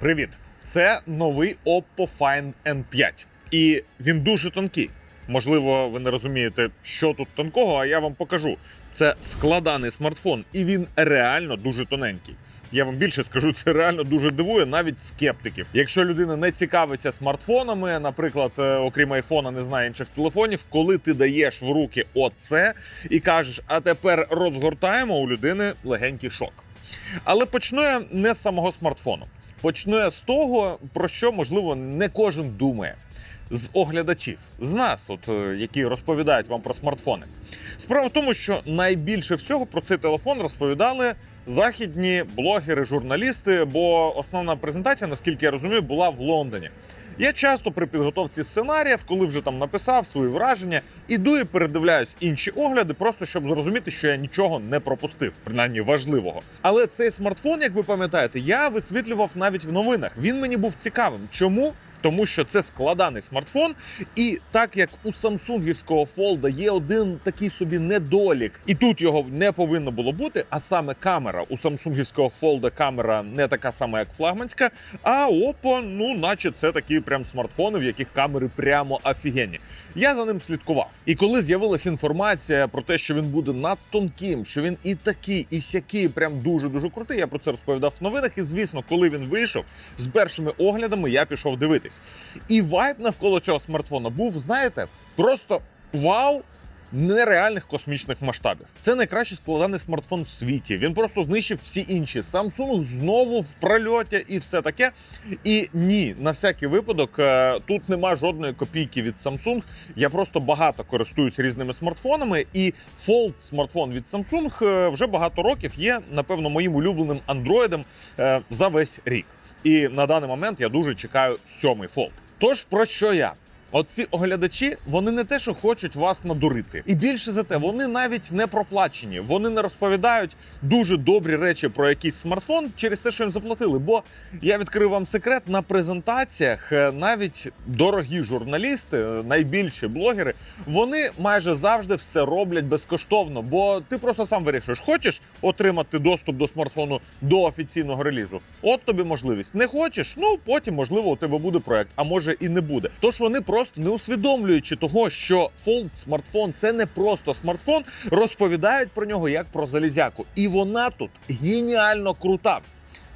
Привіт! Це новий Oppo Find N5. І він дуже тонкий. Можливо, ви не розумієте, що тут тонкого, а я вам покажу. Це складаний смартфон, і він реально дуже тоненький. Я вам більше скажу, це реально дуже дивує навіть скептиків. Якщо людина не цікавиться смартфонами, наприклад, е, окрім айфона, не знає інших телефонів, коли ти даєш в руки оце і кажеш, а тепер розгортаємо у людини легенький шок. Але почну я не з самого смартфону. Почну я з того, про що можливо не кожен думає. З оглядачів, з нас, от е, які розповідають вам про смартфони. Справа в тому, що найбільше всього про цей телефон розповідали західні блогери, журналісти, бо основна презентація, наскільки я розумію, була в Лондоні. Я часто при підготовці сценаріїв, коли вже там написав свої враження, іду і передивляюсь інші огляди, просто щоб зрозуміти, що я нічого не пропустив, принаймні важливого. Але цей смартфон, як ви пам'ятаєте, я висвітлював навіть в новинах. Він мені був цікавим. Чому? Тому що це складаний смартфон, і так як у самсунгівського фолда є один такий собі недолік, і тут його не повинно було бути. А саме камера у самсунгівського фолда камера не така сама, як флагманська. А Oppo, ну, наче це такі прям смартфони, в яких камери прямо офігенні. Я за ним слідкував. І коли з'явилася інформація про те, що він буде надтонким, що він і такий, і сякий, прям дуже дуже крутий. Я про це розповідав в новинах. І звісно, коли він вийшов з першими оглядами, я пішов дивитись. І вайб навколо цього смартфона був, знаєте, просто вау. Нереальних космічних масштабів. Це найкращий складаний смартфон в світі. Він просто знищив всі інші. Samsung знову в прольоті і все таке. І ні, на всякий випадок, е, тут нема жодної копійки від Samsung. Я просто багато користуюсь різними смартфонами, і Fold смартфон від Samsung е, вже багато років є, напевно, моїм улюбленим андроїдом е, за весь рік. І на даний момент я дуже чекаю сьомий фолд. Тож про що я? Оці оглядачі, вони не те, що хочуть вас надурити, і більше за те, вони навіть не проплачені. Вони не розповідають дуже добрі речі про якийсь смартфон через те, що їм заплатили. Бо я відкрив вам секрет на презентаціях. е, Навіть дорогі журналісти, е, найбільші блогери, вони майже завжди все роблять безкоштовно. Бо ти просто сам вирішуєш, хочеш отримати доступ до смартфону до офіційного релізу. От тобі можливість. Не хочеш? Ну потім можливо у тебе буде проект, а може і не буде. Тож вони просто не усвідомлюючи того, що Fold смартфон це не просто смартфон, розповідають про нього як про залізяку. І вона тут геніально крута.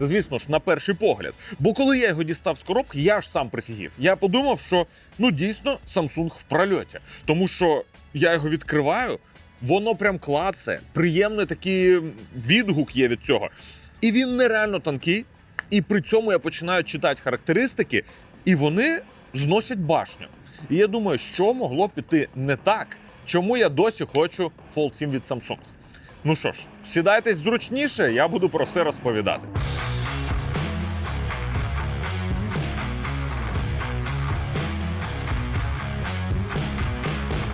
Звісно ж, на перший погляд. Бо коли я його дістав з коробки, я ж сам прифігів. Я подумав, що ну дійсно Samsung в прольоті, тому що я його відкриваю, воно прям клацає, приємний такий відгук є від цього. І він нереально тонкий. І при цьому я починаю читати характеристики, і вони зносять башню. І я думаю, що могло піти не так, чому я досі хочу Fold 7 від Samsung. Ну що ж, сідайтесь зручніше, я буду про все розповідати.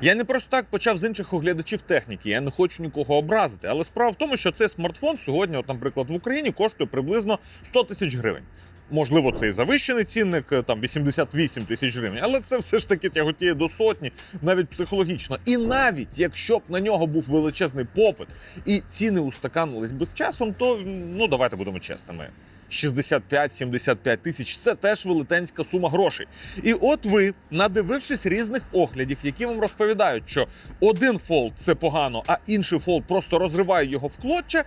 Я не просто так почав з інших оглядачів техніки. Я не хочу нікого образити. Але справа в тому, що цей смартфон сьогодні, от, наприклад, в Україні коштує приблизно 100 тисяч гривень. Можливо, це і завищений цінник, е, там 88 тисяч гривень, але це все ж таки тяготіє до сотні, навіть психологічно. І навіть якщо б на нього був величезний попит і ціни устаканились би з часом, то ну давайте будемо чесними. 65-75 тисяч це теж велетенська сума грошей. І от ви, надивившись різних оглядів, які вам розповідають, що один фолд це погано, а інший фолд просто розриває його в клоччя.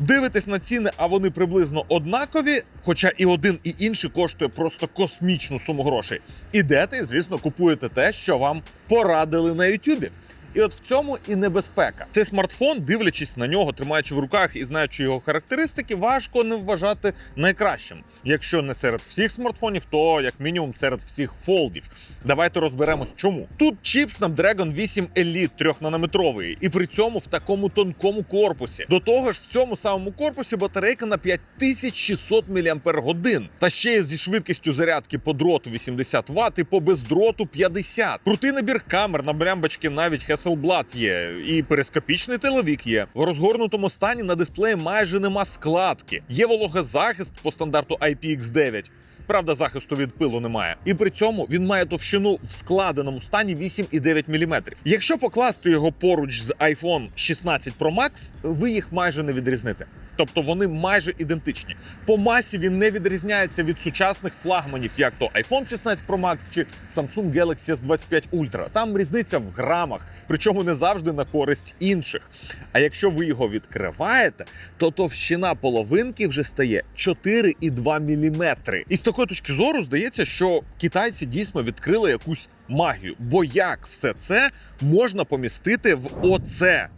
Дивитесь на ціни, а вони приблизно однакові, хоча і один, і інший коштує просто космічну суму грошей. Ідете, звісно, купуєте те, що вам порадили на Ютубі. І от в цьому і небезпека. Цей смартфон, дивлячись на нього, тримаючи в руках і знаючи його характеристики, важко не вважати найкращим. Якщо не серед всіх смартфонів, то як мінімум серед всіх фолдів. Давайте розберемось, чому. Тут чіп Snapdragon 8 Elite 3-нанометровий, і при цьому в такому тонкому корпусі. До того ж, в цьому самому корпусі батарейка на 5600 мАч. Та ще зі швидкістю зарядки по дроту 80 Вт і по бездроту 50. Крутий набір камер на блямбочки навіть Hasselblad є, і перископічний телевік є. В розгорнутому стані на дисплеї майже нема складки. Є вологозахист по стандарту IPX9. Правда, захисту від пилу немає. І при цьому він має товщину в складеному стані 8,9 мм. Якщо покласти його поруч з iPhone 16 Pro Max, ви їх майже не відрізните. Тобто вони майже ідентичні. По масі він не відрізняється від сучасних флагманів, як то iPhone 16 Pro Max чи Samsung Galaxy S25 Ultra. Там різниця в грамах, причому не завжди на користь інших. А якщо ви його відкриваєте, то товщина половинки вже стає 4,2 мм. І з такої точки зору здається, що китайці дійсно відкрили якусь магію. Бо як все це можна помістити в оце?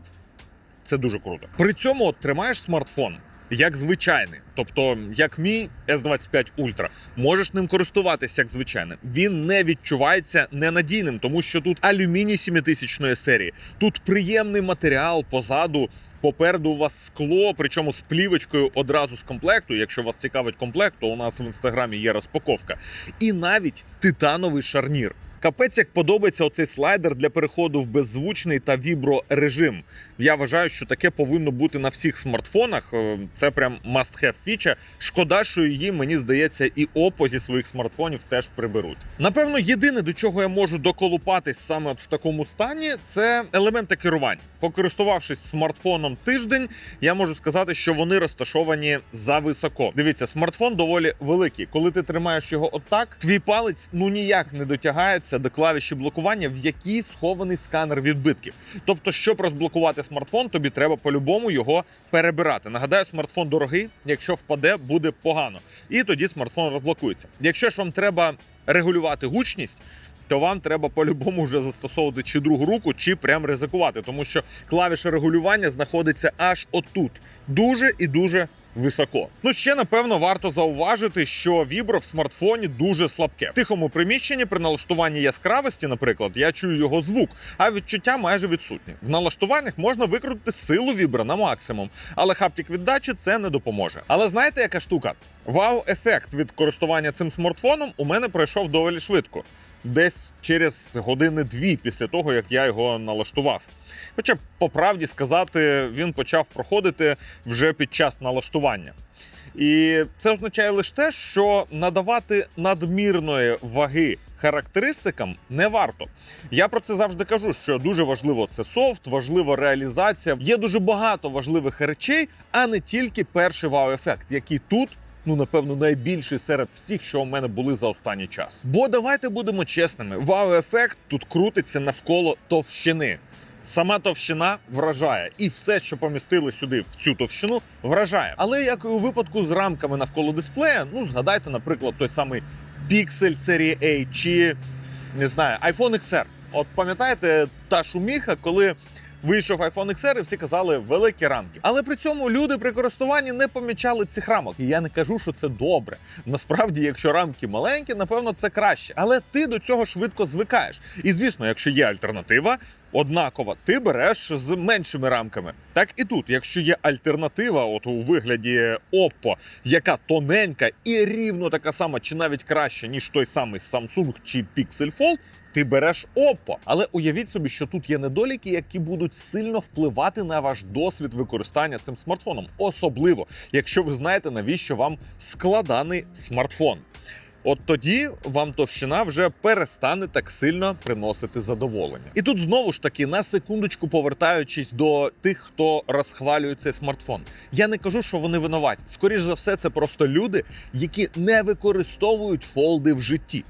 Це дуже круто. При цьому от тримаєш смартфон. Як звичайний, тобто як мій S25 Ultra, можеш ним користуватися як звичайним. Він не відчувається ненадійним, тому що тут алюміній 7000 серії, тут приємний матеріал позаду. Попереду у вас скло, причому з плівочкою одразу з комплекту. Якщо вас цікавить комплект, то у нас в інстаграмі є розпаковка. І навіть титановий шарнір. Капець, як подобається оцей слайдер для переходу в беззвучний та віброрежим. Я вважаю, що таке повинно бути на всіх смартфонах. Е, Це прям must-have фіча. Шкода, що її, мені здається, і Oppo зі своїх смартфонів теж приберуть. Напевно, єдине, до чого я можу доколупатись саме от в такому стані, це елементи керування. Покористувавшись смартфоном тиждень, я можу сказати, що вони розташовані за високо. Дивіться, смартфон доволі великий. Коли ти тримаєш його отак, твій палець ну ніяк не дотягається до клавіші блокування, в якій схований сканер відбитків. Тобто, щоб розблокувати тобі треба по-любому його перебирати. Нагадаю, смартфон дорогий. Якщо впаде, буде погано. І тоді смартфон розблокується. Якщо ж вам треба регулювати гучність. То вам треба по-любому вже застосовувати чи другу руку, чи прям ризикувати, тому що клавіша регулювання знаходиться аж отут, дуже і дуже високо. Ну ще напевно варто зауважити, що вібро в смартфоні дуже слабке. В тихому приміщенні при налаштуванні яскравості, наприклад, я чую його звук, а відчуття майже відсутні. В налаштуваннях можна викрутити силу вібра на максимум, але хаптик віддачі це не допоможе. Але знаєте, яка штука? Вау-ефект від користування цим смартфоном у мене пройшов доволі швидко. Десь через години-дві після того, як я його налаштував. Хоча, по правді сказати, він почав проходити вже під час налаштування. І це означає лише те, що надавати надмірної ваги характеристикам не варто. Я про це завжди кажу, що дуже важливо це софт, важлива реалізація. Є дуже багато важливих речей, а не тільки перший вау-ефект, який тут. Ну, напевно, найбільший серед всіх, що у мене були за останній час. Бо давайте будемо чесними: вау-ефект тут крутиться навколо товщини. Сама товщина вражає, і все, що помістили сюди в цю товщину, вражає. Але як і у випадку з рамками навколо дисплея, ну згадайте, наприклад, той самий Pixel серії A чи не знаю, iPhone XR. От пам'ятаєте та шуміха, коли вийшов iPhone XR, і всі казали великі рамки. Але при цьому люди при користуванні не помічали цих рамок. І я не кажу, що це добре. Насправді, якщо рамки маленькі, напевно, це краще. Але ти до цього швидко звикаєш. І звісно, якщо є альтернатива. Однакова, ти береш з меншими рамками. Так і тут, якщо є альтернатива, от у вигляді Oppo, яка тоненька і рівно така сама, чи навіть краще, ніж той самий Samsung чи Pixel Fold, ти береш Oppo. Але уявіть собі, що тут є недоліки, які будуть сильно впливати на ваш досвід використання цим смартфоном, особливо якщо ви знаєте, навіщо вам складаний смартфон. От тоді вам товщина вже перестане так сильно приносити задоволення. І тут знову ж таки на секундочку повертаючись до тих, хто розхвалює цей смартфон. Я не кажу, що вони винуваті. Скоріше за все, це просто люди, які не використовують фолди в житті.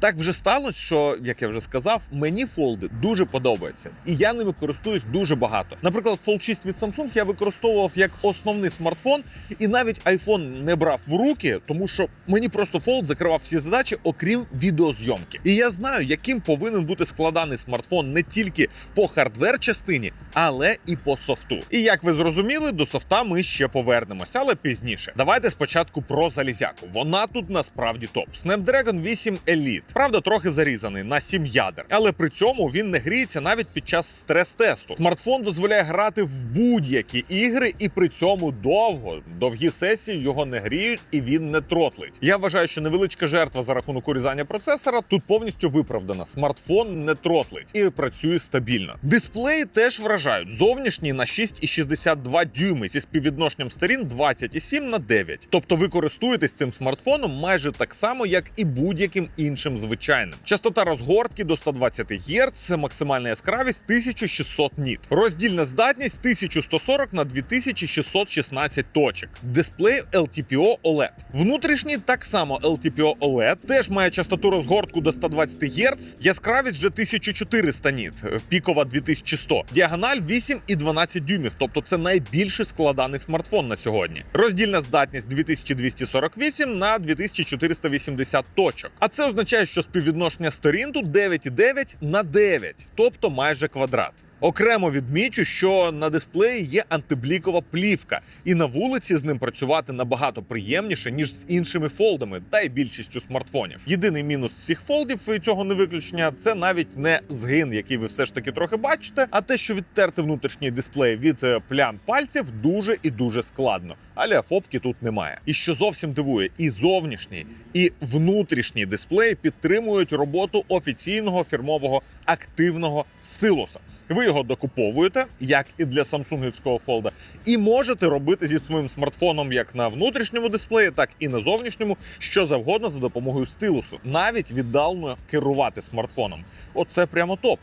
Так вже сталося, що як я вже сказав, мені фолди дуже подобаються, і я ними користуюсь дуже багато. Наприклад, Fold 6 від Samsung я використовував як основний смартфон, і навіть iPhone не брав в руки, тому що мені просто Fold закривав всі задачі, окрім відеозйомки. І я знаю, яким повинен бути складаний смартфон не тільки по хардвер частині, але і по софту. І як ви зрозуміли, до софта ми ще повернемося, але пізніше. Давайте спочатку про залізяку. Вона тут насправді топ. Snapdragon 8 Elite. Правда, трохи зарізаний на 7 ядер, але при цьому він не гріється навіть під час стрес-тесту. Смартфон дозволяє грати в будь-які ігри, і при цьому довго довгі сесії його не гріють і він не тротлить. Я вважаю, що невеличка жертва за рахунок урізання процесора тут повністю виправдана. Смартфон не тротлить і працює стабільно. Дисплей теж вражають. Зовнішній на 6,62 дюйми зі співвідношенням сторін 27 на 9. Тобто ви користуєтесь цим смартфоном майже так само, як і будь-яким іншим звичайним. Частота розгортки до 120 Гц, максимальна яскравість 1600 ніт. Роздільна здатність 1140 на 2616 точок. Дисплей LTPO OLED. Внутрішній так само LTPO OLED, теж має частоту розгортку до 120 Гц, яскравість вже 1400 ніт, пікова 2100, діагональ 8 і 12 дюймів, тобто це найбільший складаний смартфон на сьогодні. Роздільна здатність 2248 на 2480 точок. А це означає, що співвідношення сторін тут 9,9 на 9, тобто майже квадрат. Окремо відмічу, що на дисплеї є антиблікова плівка, і на вулиці з ним працювати набагато приємніше ніж з іншими фолдами, та й більшістю смартфонів. Єдиний мінус цих фолдів і цього не виключення це навіть не згин, який ви все ж таки трохи бачите, а те, що відтерти внутрішній дисплей від е, плям пальців дуже і дуже складно. Але фобки тут немає. І що зовсім дивує, і зовнішній, і внутрішній дисплей підтримують роботу офіційного фірмового активного стилуса. Ви його докуповуєте, як і для самсунгівського фолда, і можете робити зі своїм смартфоном як на внутрішньому дисплеї, так і на зовнішньому, що завгодно за допомогою стилусу, навіть віддалено керувати смартфоном. Оце прямо топ.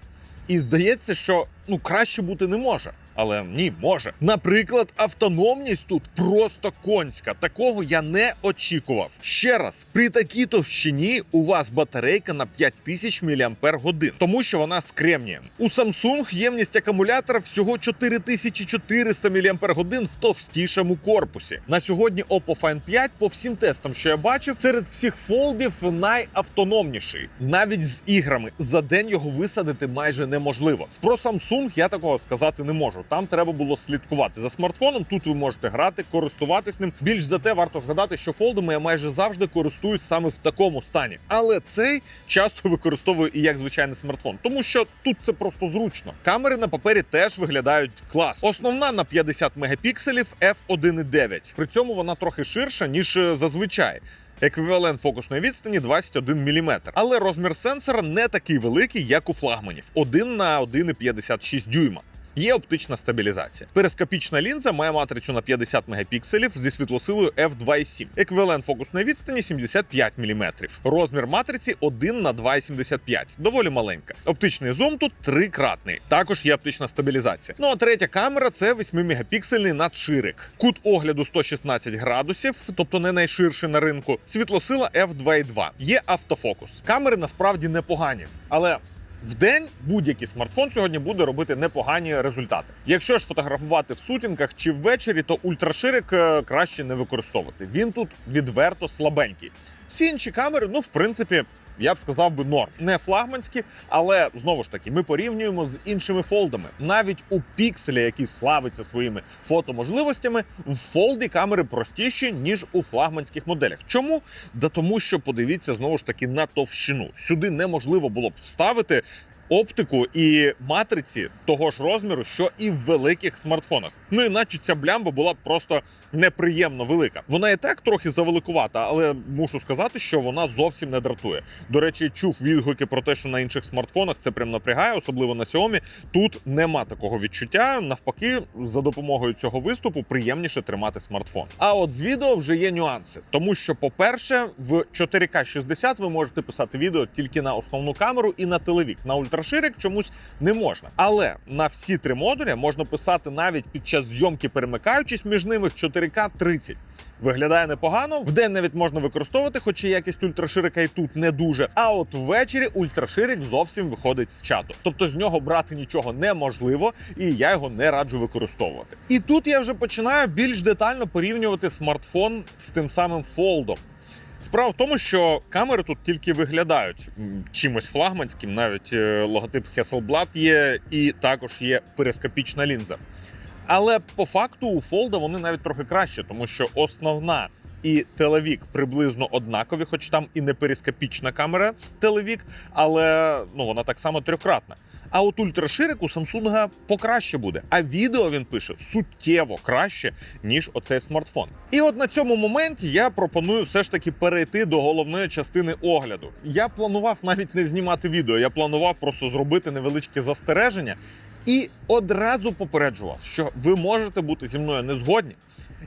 І здається, що ну краще бути не може. Але ні, може. Наприклад, автономність тут просто конська. Такого я не очікував. Ще раз, при такій товщині у вас батарейка на 5000 мАч, тому що вона з кремнієм. У Samsung ємність акумулятора всього 4400 мАч в товстішому корпусі. На сьогодні Oppo Find 5 по всім тестам, що я бачив, серед всіх фолдів найавтономніший. Навіть з іграми за день його висадити майже неможливо. Про Samsung я такого сказати не можу. Там треба було слідкувати за смартфоном. Тут ви можете грати, користуватись ним. Більш за те, варто згадати, що фолдами я майже завжди користуюсь саме в такому стані. Але цей часто використовую і як звичайний смартфон, тому що тут це просто зручно. Камери на папері теж виглядають клас. Основна на 50 мегапікселів f1.9. При цьому вона трохи ширша ніж е, зазвичай. Еквівалент фокусної відстані 21 мм. Але розмір сенсора не такий великий, як у флагманів 1 на 1,56 дюйма. Є оптична стабілізація. Перископічна лінза має матрицю на 50 мегапікселів зі світлосилою f2.7. Еквівалент фокусної відстані 75 мм. Розмір матриці 1 на 2,75. Доволі маленька. Оптичний зум тут трикратний. Також є оптична стабілізація. Ну а третя камера це 8-мегапіксельний надширик. Кут огляду 116 градусів, тобто не найширший на ринку. Світлосила f2.2. Є автофокус. Камери насправді непогані, але в день будь-який смартфон сьогодні буде робити непогані результати. Якщо ж фотографувати в сутінках чи ввечері, то ультраширик е, краще не використовувати. Він тут відверто слабенький. Всі інші камери, ну в принципі. Я б сказав би норм, не флагманські, але знову ж таки, ми порівнюємо з іншими фолдами. Навіть у пікселі, який славиться своїми фотоможливостями, в фолді камери простіші ніж у флагманських моделях. Чому? Да тому, що подивіться знову ж таки на товщину. Сюди неможливо було б вставити оптику і матриці того ж розміру, що і в великих смартфонах. Ну іначе ця блямба була просто неприємно велика. Вона і так трохи завеликувата, але мушу сказати, що вона зовсім не дратує. До речі, чув відгуки про те, що на інших смартфонах це прям напрягає, особливо на Xiaomi. Тут нема такого відчуття. Навпаки, за допомогою цього виступу приємніше тримати смартфон. А от з відео вже є нюанси, тому що, по-перше, в 4К 60 ви можете писати відео тільки на основну камеру і на телевік. На ультраширик чомусь не можна. Але на всі три модулі можна писати навіть під час зйомки, перемикаючись між ними в 4К 30. Виглядає непогано. Вдень навіть можна використовувати, хоча якість ультраширика і тут не дуже. А от ввечері ультраширик зовсім виходить з чату. Тобто з нього брати нічого неможливо, і я його не раджу використовувати. І тут я вже починаю більш детально порівнювати смартфон з тим самим фолдом. Справа в тому, що камери тут тільки виглядають чимось флагманським, навіть е, логотип Hasselblad є, і також є перископічна лінза. Але по факту у Фолда вони навіть трохи краще, тому що основна і телевік приблизно однакові, хоч там і не перископічна камера телевік, але ну вона так само трьохкратна. А от ультраширик у Samsung покраще буде. А відео він пише суттєво краще, ніж оцей смартфон. І от на цьому моменті я пропоную все ж таки перейти до головної частини огляду. Я планував навіть не знімати відео, я планував просто зробити невеличке застереження. І одразу попереджу вас, що ви можете бути зі мною не згодні.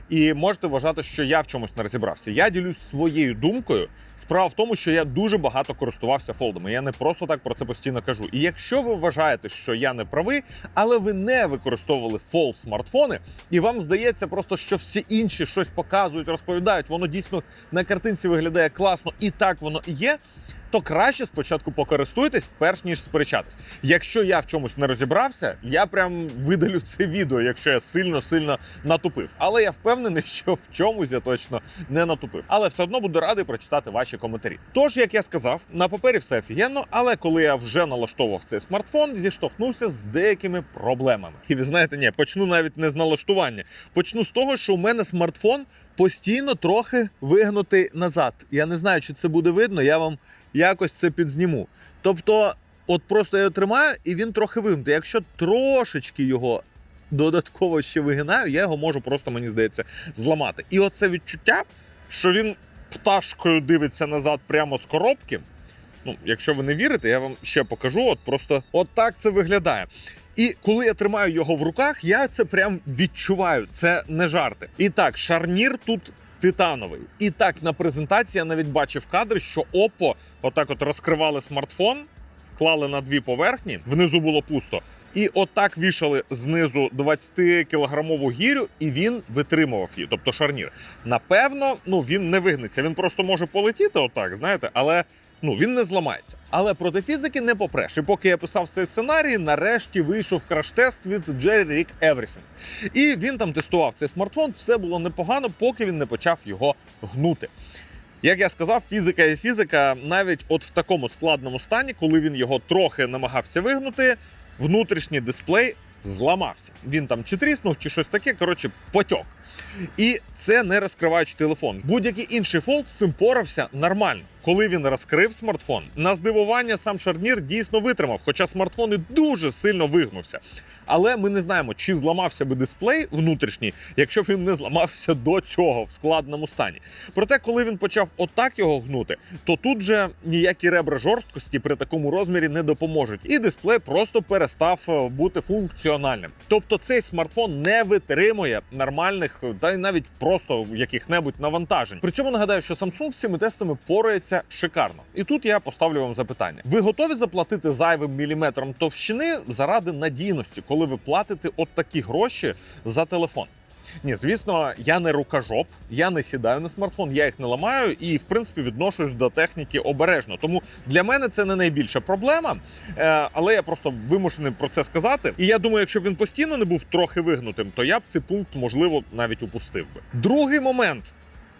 І можете вважати, що я в чомусь не розібрався. Я ділюсь своєю думкою. Справа в тому, що я дуже багато користувався фолдами. Я не просто так про це постійно кажу. І якщо ви вважаєте, що я не правий, але ви не використовували фолд смартфони, і вам здається просто, що всі інші щось показують, розповідають, воно дійсно на картинці виглядає класно, і так воно і є. То краще спочатку покористуйтесь, перш ніж сперечатись. Якщо я в чомусь не розібрався, я прям видалю це відео, якщо я сильно сильно натупив. Але я впевнений, що в чомусь я точно не натупив. Але все одно буду радий прочитати ваші коментарі. Тож, як я сказав, на папері все офігенно, але коли я вже налаштовував цей смартфон, зіштовхнувся з деякими проблемами. І ви знаєте, ні, почну навіть не з налаштування. Почну з того, що у мене смартфон постійно трохи вигнутий назад. Я не знаю, чи це буде видно. Я вам якось це підзніму. Тобто, от просто я його тримаю, і він трохи вигнутий. Якщо трошечки його додатково ще вигинаю, я його можу просто, мені здається, зламати. І оце відчуття, що він пташкою дивиться назад прямо з коробки. Ну, якщо ви не вірите, я вам ще покажу. От просто от так це виглядає. І коли я тримаю його в руках, я це прям відчуваю. Це не жарти. І так, шарнір тут титановий. І так, на презентації я навіть бачив кадри, що Oppo отак от розкривали смартфон, вклали на дві поверхні, внизу було пусто. І отак вішали знизу 20-кілограмову гірю, і він витримував її, тобто шарнір. Напевно, ну він не вигнеться. Він просто може полетіти, отак, знаєте, але ну він не зламається. Але проти фізики не попреш. І поки я писав цей сценарій, нарешті вийшов краш-тест від Jerry Rick Everything. І він там тестував цей смартфон. Все було непогано, поки він не почав його гнути. Як я сказав, фізика і фізика навіть от в такому складному стані, коли він його трохи намагався вигнути, внутрішній дисплей зламався. Він там чи тріснув, чи щось таке. Коротше, потьок. І це не розкриваючи телефон. Будь-який інший фолд з цим порався нормально. Коли він розкрив смартфон, на здивування сам шарнір дійсно витримав, хоча смартфон і дуже сильно вигнувся. Але ми не знаємо, чи зламався би дисплей внутрішній, якщо б він не зламався до цього в складному стані. Проте, коли він почав отак його гнути, то тут же ніякі ребра жорсткості при такому розмірі не допоможуть, і дисплей просто перестав е, бути функціональним. Тобто цей смартфон не витримує нормальних та й навіть просто яких-небудь навантажень. При цьому нагадаю, що Samsung з цими тестами порається шикарно. І тут я поставлю вам запитання: ви готові заплатити зайвим міліметром товщини заради надійності, коли ви платите от такі гроші за телефон? Ні, звісно, я не рукожоп, я не сідаю на смартфон, я їх не ламаю і, в принципі, відношусь до техніки обережно. Тому для мене це не найбільша проблема, е, але я просто вимушений про це сказати. І я думаю, якщо б він постійно не був трохи вигнутим, то я б цей пункт можливо навіть упустив би. Другий момент.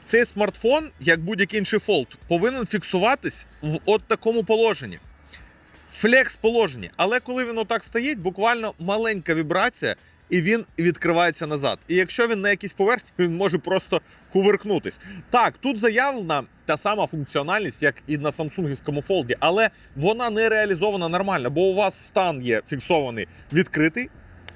Цей смартфон, як будь-який інший фолд, повинен фіксуватись в от такому положенні. Флекс положенні. Але коли він отак стоїть, буквально маленька вібрація, і він відкривається назад. І якщо він на якійсь поверхні, він може просто кувиркнутись. Так, тут заявлена та сама функціональність, як і на самсунгівському фолді, але вона не реалізована нормально, бо у вас стан є фіксований відкритий.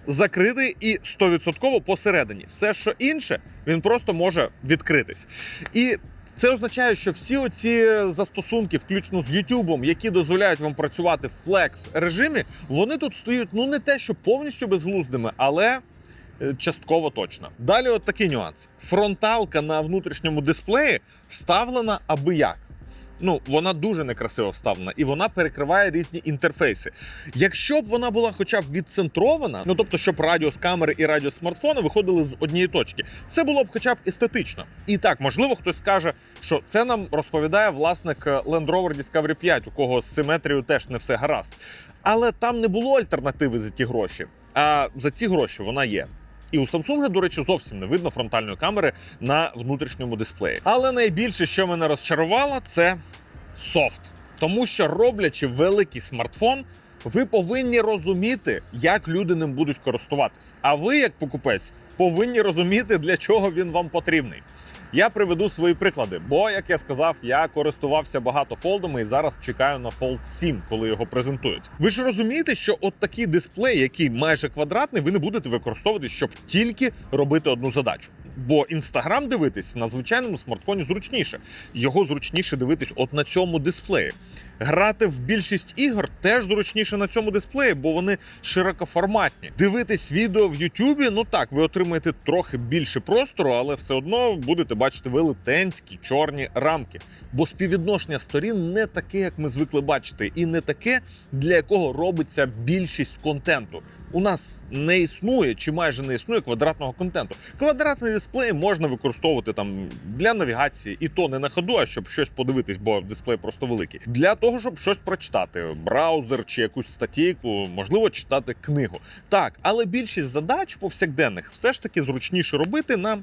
Закритий і 100% посередині. Все, що інше, він просто може відкритись. І це означає, що всі оці застосунки, включно з YouTube, які дозволяють вам працювати в флекс режимі, вони тут стоять ну не те, що повністю безглуздими, але е, частково точно. Далі, от такий нюанс: фронталка на внутрішньому дисплеї вставлена аби як. Ну, вона дуже некрасиво вставлена, і вона перекриває різні інтерфейси. Якщо б вона була хоча б відцентрована, ну тобто, щоб радіус камери і радіус смартфона виходили з однієї точки, це було б хоча б естетично. І так, можливо, хтось скаже, що це нам розповідає власник Land Rover Discovery 5, у кого з симетрією теж не все гаразд. Але там не було альтернативи за ті гроші. А за ці гроші вона є. І у Samsung, до речі, зовсім не видно фронтальної камери на внутрішньому дисплеї. Але найбільше, що мене розчарувало, це софт. Тому що роблячи великий смартфон, ви повинні розуміти, як люди ним будуть користуватись. А ви, як покупець, повинні розуміти, для чого він вам потрібний. Я приведу свої приклади, бо, як я сказав, я користувався багато фолдами і зараз чекаю на Fold 7, коли його презентують. Ви ж розумієте, що от такий дисплей, який майже квадратний, ви не будете використовувати, щоб тільки робити одну задачу. Бо інстаграм дивитись на звичайному смартфоні зручніше. Його зручніше дивитись от на цьому дисплеї. Грати в більшість ігор теж зручніше на цьому дисплеї, бо вони широкоформатні. Дивитись відео в Ютубі, ну так, ви отримаєте трохи більше простору, але все одно будете бачити велетенські чорні рамки. Бо співвідношення сторін не таке, як ми звикли бачити, і не таке, для якого робиться більшість контенту. У нас не існує чи майже не існує квадратного контенту. Квадратний дисплей можна використовувати там для навігації, і то не на ходу, а щоб щось подивитись, бо дисплей просто великий. Для того, щоб щось прочитати, браузер чи якусь статейку, можливо, читати книгу. Так, але більшість задач повсякденних все ж таки зручніше робити на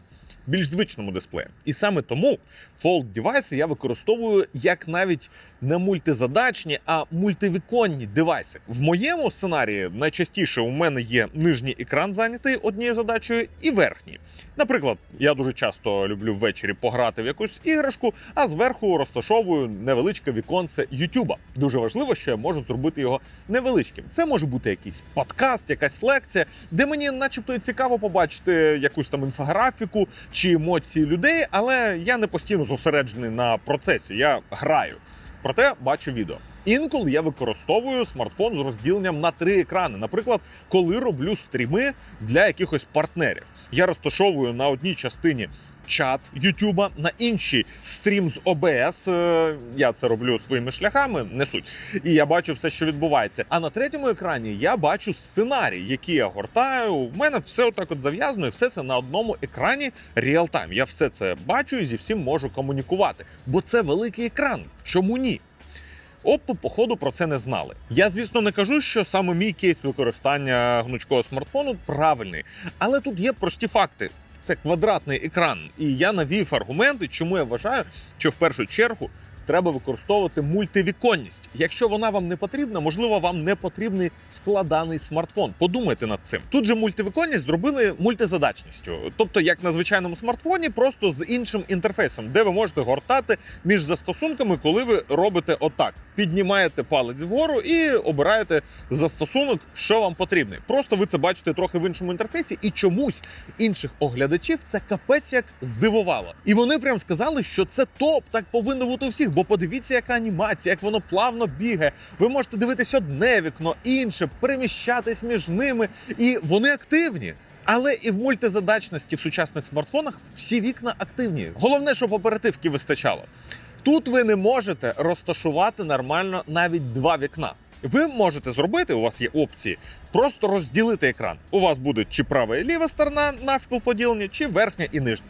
більш звичному дисплеї. І саме тому Fold девайси я використовую як навіть не мультизадачні, а мультивіконні девайси. В моєму сценарії найчастіше у мене є нижній екран зайнятий однією задачею і верхній. Наприклад, я дуже часто люблю ввечері пограти в якусь іграшку, а зверху розташовую невеличке віконце Ютуба. Дуже важливо, що я можу зробити його невеличким. Це може бути якийсь подкаст, якась лекція, де мені, начебто, цікаво побачити якусь там інфографіку чи емоції людей, але я не постійно зосереджений на процесі. Я граю. Проте бачу відео. Інколи я використовую смартфон з розділенням на три екрани. Наприклад, коли роблю стріми для якихось партнерів. Я розташовую на одній частині чат Ютуба, на іншій стрім з ОБС. Е, Я це роблю своїми шляхами, не суть. І я бачу все, що відбувається. А на третьому екрані я бачу сценарій, який я гортаю. У мене все отак от зав'язано, і все це на одному екрані реалтайм. Я все це бачу і зі всім можу комунікувати. Бо це великий екран. Чому ні? Oppo, походу, про це не знали. Я, звісно, не кажу, що саме мій кейс використання гнучкого смартфону правильний, але тут є прості факти. Це квадратний екран, і я навів аргументи, чому я вважаю, що в першу чергу треба використовувати мультивіконність. Якщо вона вам не потрібна, можливо, вам не потрібний складаний смартфон. Подумайте над цим. Тут же мультивіконність зробили мультизадачністю, тобто як на звичайному смартфоні, просто з іншим інтерфейсом, де ви можете гортати між застосунками, коли ви робите отак: піднімаєте палець вгору і обираєте застосунок, що вам потрібний. Просто ви це бачите трохи в іншому інтерфейсі, і чомусь інших оглядачів це капець як здивувало. І вони прям сказали, що це топ, так повинно бути у всіх. Бо подивіться, яка анімація, як воно плавно бігає. Ви можете дивитись одне вікно, інше, переміщатись між ними, і вони активні. Але і в мультизадачності в сучасних смартфонах всі вікна активні. Головне, щоб оперативки вистачало. Тут ви не можете розташувати нормально навіть два вікна. Ви можете зробити, у вас є опції, просто розділити екран. У вас буде чи права і ліва сторона навпіл поділені, чи верхня і нижня.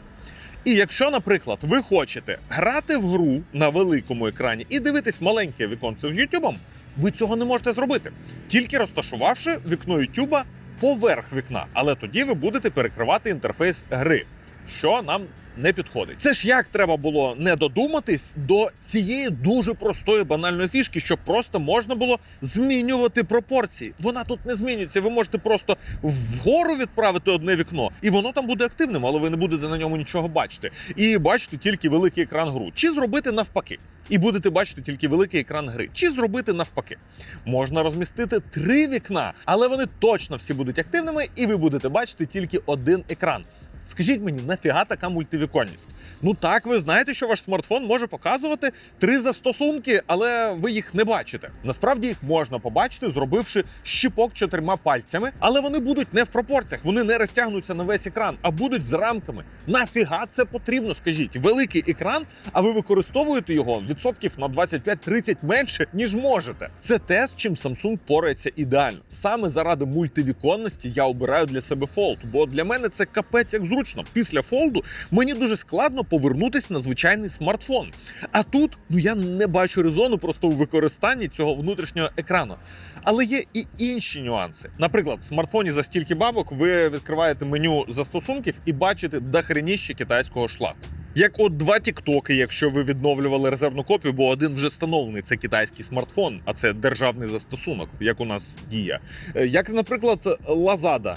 І якщо, наприклад, ви хочете грати в гру на великому екрані і дивитись маленьке віконце з Ютубом, ви цього не можете зробити, тільки розташувавши вікно Ютуба поверх вікна. Але тоді ви будете перекривати інтерфейс гри, що нам не підходить. Це ж як треба було не додуматись до цієї дуже простої банальної фішки, щоб просто можна було змінювати пропорції. Вона тут не змінюється. Ви можете просто вгору відправити одне вікно, і воно там буде активним, але ви не будете на ньому нічого бачити. І бачите тільки великий екран гру. Чи зробити навпаки? І будете бачити тільки великий екран гри. Чи зробити навпаки? Можна розмістити три вікна, але вони точно всі будуть активними, і ви будете бачити тільки один екран. Скажіть мені, нафіга така мультивіконність? Ну так, ви знаєте, що ваш смартфон може показувати три застосунки, але ви їх не бачите. Насправді їх можна побачити, зробивши щіпок чотирма пальцями, але вони будуть не в пропорціях, вони не розтягнуться на весь екран, а будуть з рамками. Нафіга це потрібно? Скажіть, великий екран, а ви використовуєте його відсотків на 25-30 менше, ніж можете. Це те, з чим Samsung порається ідеально. Саме заради мультивіконності я обираю для себе Fold, бо для мене це капець як зручно. Після фолду мені дуже складно повернутися на звичайний смартфон. А тут ну я не бачу резону просто у використанні цього внутрішнього екрану. Але є і інші нюанси. Наприклад, в смартфоні за стільки бабок ви відкриваєте меню застосунків і бачите дохреніще китайського шлаку. Як от два тіктоки, якщо ви відновлювали резервну копію, бо один вже встановлений це китайський смартфон, а це державний застосунок, як у нас діє. Е, Як, наприклад, Lazada.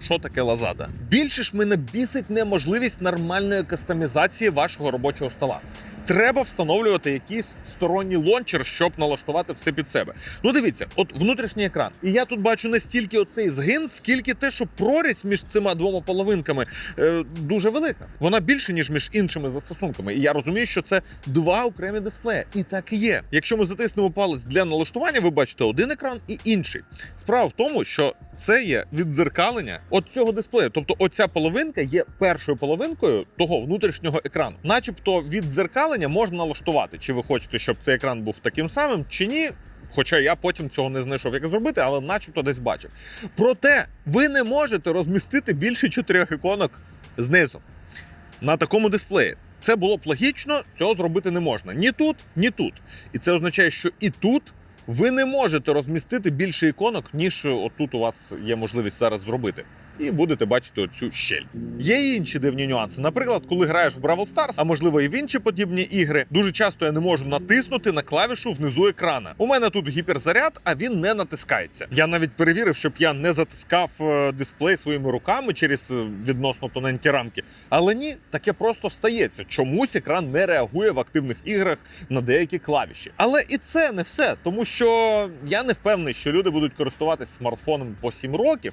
Що таке Lazada. Більше ж мене бісить неможливість нормальної кастомізації вашого робочого стола. Треба встановлювати якийсь сторонній лончер, щоб налаштувати все під себе. Ну дивіться, от внутрішній екран. І я тут бачу не стільки оцей згин, скільки те, що прорізь між цими двома половинками е, дуже велика. Вона більше, ніж між іншими застосунками. І я розумію, що це два окремі дисплеї. І так і є. Якщо ми затиснемо палець для налаштування, ви бачите один екран і інший. Справа в тому, що це є віддзеркалення от цього дисплею. Тобто, оця половинка є першою половинкою того внутрішнього екрану. Начебто віддзеркалення можна налаштувати, чи ви хочете, щоб цей екран був таким самим, чи ні. Хоча я потім цього не знайшов, як зробити, але начебто десь бачив. Проте ви не можете розмістити більше чотирьох іконок знизу на такому дисплеї. Це було б логічно, цього зробити не можна ні тут, ні тут. І це означає, що і тут ви не можете розмістити більше іконок, ніж отут у вас є можливість зараз зробити. І будете бачити оцю щель. Є і інші дивні нюанси. Наприклад, коли граєш в Бравл Stars, а можливо і в інші подібні ігри, дуже часто я не можу натиснути на клавішу внизу екрана. У мене тут гіперзаряд, а він не натискається. Я навіть перевірив, щоб я не затискав е, дисплей своїми руками через е, відносно тоненькі рамки. Але ні, таке просто стається. Чомусь екран не реагує в активних іграх на деякі клавіші. Але і це не все, тому що я не впевнений, що люди будуть користуватися смартфоном по 7 років.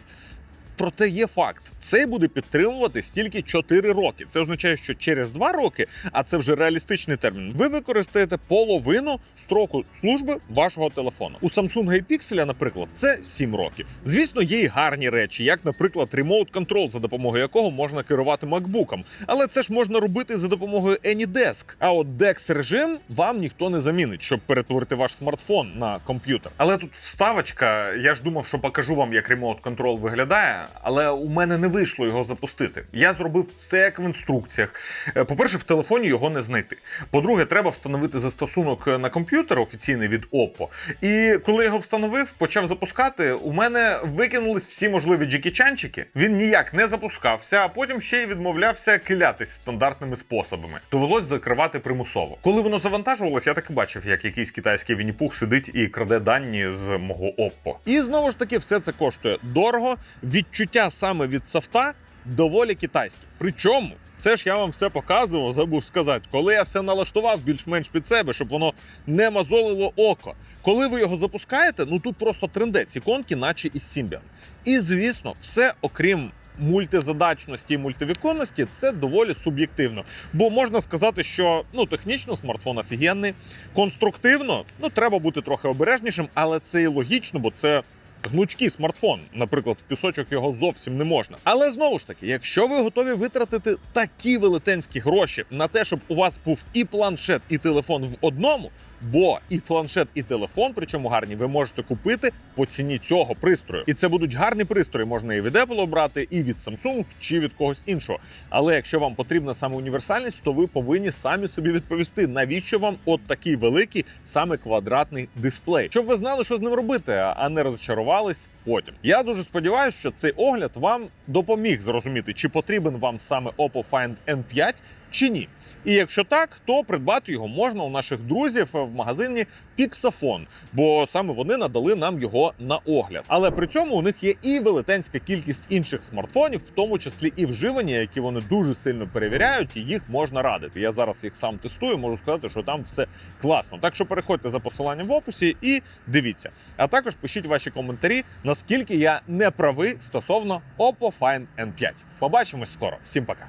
Проте є факт, цей буде підтримуватись тільки 4 роки. Це означає, що через 2 роки, а це вже реалістичний термін, ви використаєте половину строку служби вашого телефону. У Samsung і Pixel, наприклад, це 7 років. Звісно, є й гарні речі, як, наприклад, Remote Control, за допомогою якого можна керувати макбуком. Але це ж можна робити за допомогою AnyDesk. А от DeX режим вам ніхто не замінить, щоб перетворити ваш смартфон на комп'ютер. Але тут вставочка. Я ж думав, що покажу вам, як Remote Control виглядає, але у мене не вийшло його запустити. Я зробив все як в інструкціях. Е, По-перше, в телефоні його не знайти. По-друге, треба встановити застосунок на комп'ютер офіційний від Oppo. І коли його встановив, почав запускати, у мене викинулись всі можливі джекічанчики. Він ніяк не запускався, а потім ще й відмовлявся килятись стандартними способами. Довелось закривати примусово. Коли воно завантажувалось, я так і бачив, як якийсь китайський вініпух сидить і краде дані з мого Oppo. І знову ж таки, все це коштує дорого. Відчуття саме від софта доволі китайське. Причому. Це ж я вам все показував, забув сказати. Коли я все налаштував більш-менш під себе, щоб воно не мозолило око. Коли ви його запускаєте, ну тут просто трендець іконки, наче із Symbian. І звісно, все окрім мультизадачності і мультивіконності, це доволі суб'єктивно. Бо можна сказати, що ну технічно смартфон офігенний, конструктивно, ну треба бути трохи обережнішим, але це і логічно, бо це. Гнучкий смартфон, наприклад, в пісочок його зовсім не можна. Але знову ж таки, якщо ви готові витратити такі велетенські гроші на те, щоб у вас був і планшет, і телефон в одному, бо і планшет, і телефон, причому гарні, ви можете купити по ціні цього пристрою. І це будуть гарні пристрої. Можна і від Apple обрати, і від Samsung, чи від когось іншого. Але якщо вам потрібна саме універсальність, то ви повинні самі собі відповісти, навіщо вам от такий великий, саме квадратний дисплей, щоб ви знали, що з ним робити, а не розчарувались потім. Я дуже сподіваюся, що цей огляд вам допоміг зрозуміти, чи потрібен вам саме Oppo Find N5 чи ні. І якщо так, то придбати його можна у наших друзів в магазині Pixafon, бо саме вони надали нам його на огляд. Але при цьому у них є і велетенська кількість інших смартфонів, в тому числі і вживані, які вони дуже сильно перевіряють, і їх можна радити. Я зараз їх сам тестую, можу сказати, що там все класно. Так що переходьте за посиланням в описі і дивіться. А також пишіть ваші коментарі, наскільки я не правий стосовно Oppo Find N5. Побачимось скоро. Всім пока.